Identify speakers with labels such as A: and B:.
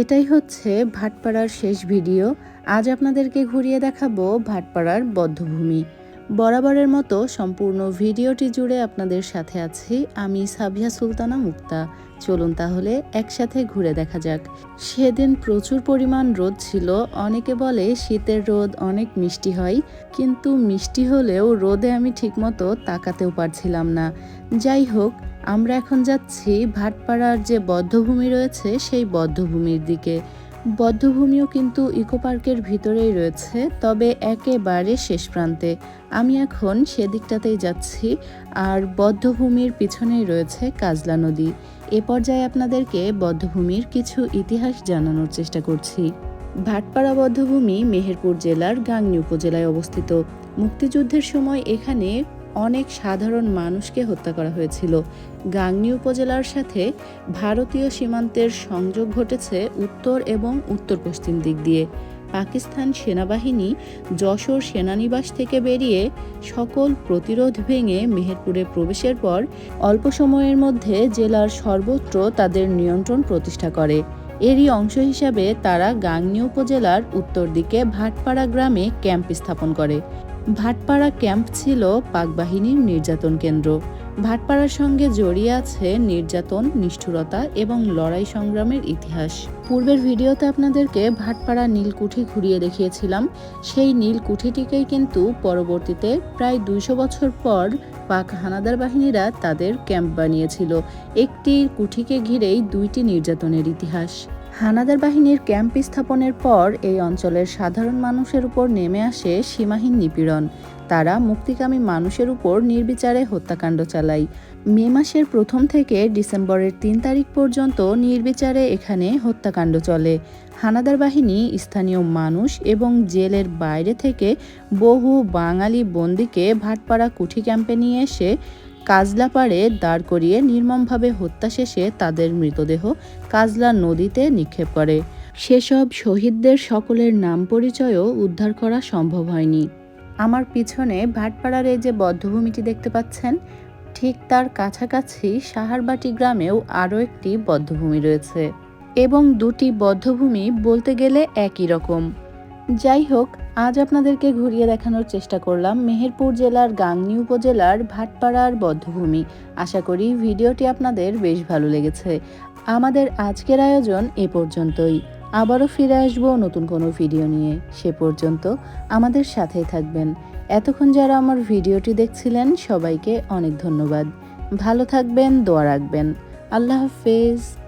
A: এটাই হচ্ছে ভাটপাড়ার শেষ ভিডিও। আজ আপনাদেরকে ঘুরিয়ে দেখাবো ভাটপাড়ার বদ্ধভূমি। বরাবরের মতো সম্পূর্ণ ভিডিওটি জুড়ে আপনাদের সাথে আছি আমি সাবিয়া সুলতানা মুক্তা। চলুন তাহলে একসাথে ঘুরে দেখা যাক। সেদিন প্রচুর পরিমাণ রোদ ছিল, অনেকে বলে শীতের রোদ অনেক মিষ্টি হয়, কিন্তু মিষ্টি হলেও রোদে আমি ঠিকমতো তাকাতেও পারছিলাম না। যাই হোক আমরা এখন যাচ্ছি ভাটপাড়ার যে বদ্ধভূমি রয়েছে সেই বদ্ধভূমির দিকে। বদ্ধভূমিও কিন্তু ইকো পার্কের ভিতরেই রয়েছে, তবে একেবারে শেষ প্রান্তে। আমি এখন সেদিকটাতেই যাচ্ছি, আর বদ্ধভূমির পিছনেই রয়েছে কাজলা নদী। এ পর্যায়ে আপনাদেরকে বদ্ধভূমির কিছু ইতিহাস জানানোর চেষ্টা করছি। ভাটপাড়া বদ্ধভূমি মেহেরপুর জেলার গাংনী উপজেলায় অবস্থিত। মুক্তিযুদ্ধের সময় এখানে অনেক সাধারণ মানুষকে হত্যা করা হয়েছিল। গাংনী উপজেলার সাথে ভারতীয় সীমান্তের সংযোগ ঘটেছে উত্তর এবং উত্তর পশ্চিম দিক দিয়ে। পাকিস্তান সেনাবাহিনী যশোর সেনানিবাস থেকে বেরিয়ে সকল প্রতিরোধ ভেঙে মেহেরপুরে প্রবেশের পর অল্প সময়ের মধ্যে জেলার সর্বত্র তাদের নিয়ন্ত্রণ প্রতিষ্ঠা করে। এরই অংশ হিসাবে তারা গাংনী উপজেলার উত্তর দিকে ভাটপাড়া গ্রামে ক্যাম্প স্থাপন করে। ভাটপাড়া ক্যাম্প ছিল পাকবাহিনীর নির্যাতন কেন্দ্র। ভাটপাড়ার সঙ্গে জড়িয়ে আছে নির্যাতন, নিষ্ঠুরতা এবং লড়াই সংগ্রামের ইতিহাস। পূর্বের ভিডিওতে আপনাদেরকে ভাটপাড়া নীলকুঠি ঘুরিয়ে দেখিয়েছিলাম। সেই নীলকুঠিটিকেই কিন্তু পরবর্তীতে প্রায় দুইশো বছর পর পাক হানাদার বাহিনীরা তাদের ক্যাম্প বানিয়েছিল। একটি কুঠিকে ঘিরেই দুইটি নির্যাতনের ইতিহাস। হানাদার বাহিনীর ক্যাম্প স্থাপনের পর এই অঞ্চলের সাধারণ মানুষের উপর নেমে আসে সীমাহীন নিপীড়ন। তারা মুক্তিকামী মানুষের উপর নির্বিচারে হত্যাকাণ্ড চালায়। মে মাসের প্রথম থেকে ডিসেম্বরের তিন তারিখ পর্যন্ত নির্বিচারে এখানে হত্যাকাণ্ড চলে। হানাদার বাহিনী, স্থানীয় মানুষ এবং জেলের বাইরে থেকে বহু বাঙালি বন্দিকে ভাটপাড়া কুঠি ক্যাম্পে নিয়ে এসে কাজলাপাড়ে দাঁড় করিয়ে নির্মমভাবে হত্যা শেষে তাদের মৃতদেহ কাজলা নদীতে নিক্ষেপ করে। সেসব শহীদদের সকলের নাম পরিচয়ও উদ্ধার করা সম্ভব হয়নি। আমার পিছনে ভাটপাড়ার এই যে বদ্ধভূমিটি দেখতে পাচ্ছেন, ঠিক তার কাছাকাছি সাহারবাটি গ্রামেও আরও একটি বদ্ধভূমি রয়েছে। এবং দুটি বদ্ধভূমি বলতে গেলে একই রকম। যাই হোক, আজ আপনাদেরকে ঘুরিয়ে দেখানোর চেষ্টা করলাম মেহেরপুর জেলার গাংনী উপজেলার ভাটপাড়ার বদ্ধভূমি। আশা করি ভিডিওটি আপনাদের বেশ ভালো লেগেছে। আমাদের আজকের আয়োজন এ পর্যন্তই। আবারও ফিরে আসব নতুন কোনো ভিডিও নিয়ে। সে পর্যন্ত আমাদের সাথেই থাকবেন। এতক্ষণ যারা আমার ভিডিওটি দেখছিলেন, সবাইকে অনেক ধন্যবাদ। ভালো থাকবেন, দোয়া রাখবেন। আল্লাহ হাফেজ।